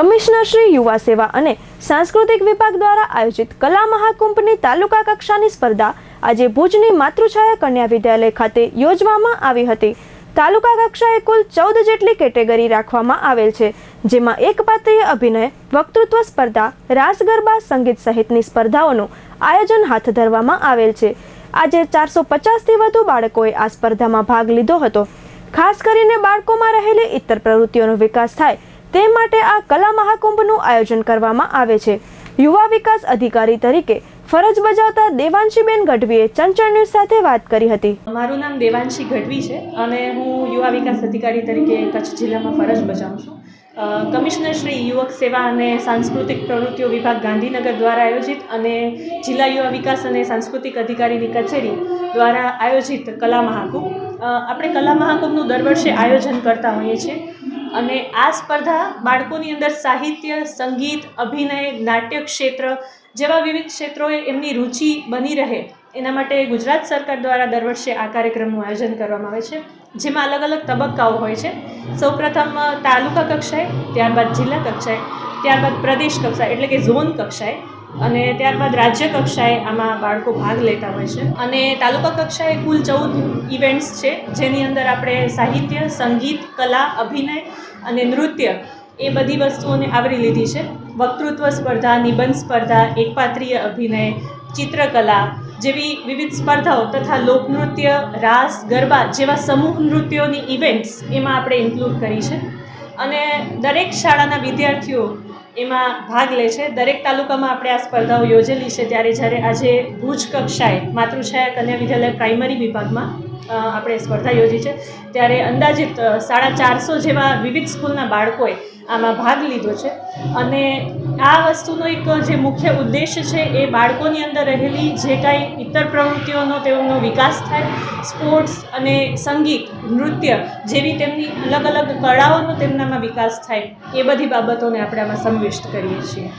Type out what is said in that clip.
Commissioner Shri યુવા સેવા અને સાંસ્કૃતિક વિભાગ દ્વારા આયોજિત કલા મહાકુંભની તાલુકા કક્ષાની સ્પર્ધા આજે ભુજની માતૃછાયા કન્યા વિદ્યાલય ખાતે યોજવામાં આવી હતી. તાલુકા કક્ષાએ કુલ ચૌદ જેટલી કેટેગરી રાખવામાં આવેલ છે, જેમાં એકપાત્રીય અભિનય, વક્તૃત્વ સ્પર્ધા, રાસ ગરબા, સંગીત સહિતની સ્પર્ધાઓનું આયોજન હાથ ધરવામાં આવેલ છે. આજે ચારસો પચાસથી વધુ બાળકોએ આ સ્પર્ધામાં ભાગ લીધો હતો. ખાસ કરીને બાળકોમાં રહેલી ઇતર પ્રવૃત્તિઓનો વિકાસ થાય તે માટે આ કલા મહાકુંભનું આયોજન કરવામાં આવે છે. યુવા વિકાસ અધિકારી તરીકે ફરજ બજાવતા દેવાંશીબેન ગઢવીએ ચંચળ ન્યૂઝ સાથે વાત કરી હતી. મારું નામ દેવાંશી ગઢવી છે અને હું યુવા વિકાસ અધિકારી તરીકે કચ્છ જિલ્લામાં ફરજ બજાવું છું. કમિશનર શ્રી યુવક સેવા અને સાંસ્કૃતિક પ્રવૃત્તિઓ વિભાગ ગાંધીનગર દ્વારા આયોજિત અને જિલ્લા યુવા વિકાસ અને સાંસ્કૃતિક અધિકારીની કચેરી દ્વારા આયોજિત કલા મહાકુંભ. આપણે કલા મહાકુંભનું દર વર્ષે આયોજન કરતા હોઈએ છીએ. અને આ સ્પર્ધા બાળકોની અંદર સાહિત્ય, સંગીત, અભિનય, નાટ્ય ક્ષેત્ર જેવા વિવિધ ક્ષેત્રોએ એમની રુચિ બની રહે. એના માટે ગુજરાત સરકાર દ્વારા દર વર્ષે આ કાર્યક્રમનું આયોજન કરવામાં આવે છે, જેમાં અલગ અલગ તબક્કાઓ હોય છે. સૌપ્રથમ, તાલુકા કક્ષાએ, ત્યારબાદ જિલ્લા કક્ષાએ, ત્યારબાદ પ્રદેશ કક્ષાએ, એટલે કે ઝોન કક્ષાએ અને ત્યારબાદ રાજ્ય કક્ષાએ આમાં બાળકો ભાગ લેતા હોય છે. અને તાલુકા કક્ષાએ કુલ ચૌદ ઇવેન્ટ્સ છે, જેની અંદર આપણે સાહિત્ય, સંગીત, કલા, અભિનય અને નૃત્ય એ બધી વસ્તુઓને આવરી લીધી છે. વક્તૃત્વ સ્પર્ધા, નિબંધ સ્પર્ધા, એકપાત્રીય અભિનય, ચિત્રકલા જેવી વિવિધ સ્પર્ધાઓ તથા લોકનૃત્ય, રાસ, ગરબા જેવા સમૂહ નૃત્યોની ઇવેન્ટ્સ એમાં આપણે ઇન્ક્લુડ કરી છે. અને દરેક શાળાના વિદ્યાર્થીઓ એમાં ભાગ લે છે. દરેક તાલુકામાં આપણે આ સ્પર્ધાઓ યોજેલી છે. ત્યારે જ્યારે આજે ભુજ કક્ષાએ માતૃછાયા કન્યા વિદ્યાલય પ્રાઇમરી વિભાગમાં આપણે સ્પર્ધા યોજી છે. ત્યારે અંદાજિત સાડા ચારસો જેવા વિવિધ સ્કૂલના બાળકોએ આમાં ભાગ લીધો છે. અને આ વસ્તુનો એક જે મુખ્ય ઉદ્દેશ્ય છે એ બાળકોની અંદર રહેલી જે કાંઈ ઇતર પ્રવૃત્તિઓનો તેઓનો વિકાસ થાય, સ્પોર્ટ્સ અને સંગીત, નૃત્ય જેવી તેમની અલગ અલગ કળાઓનો તેમનામાં વિકાસ થાય, એ બધી બાબતોને આપણે આમાં સમાવિષ્ટ કરીએ છીએ.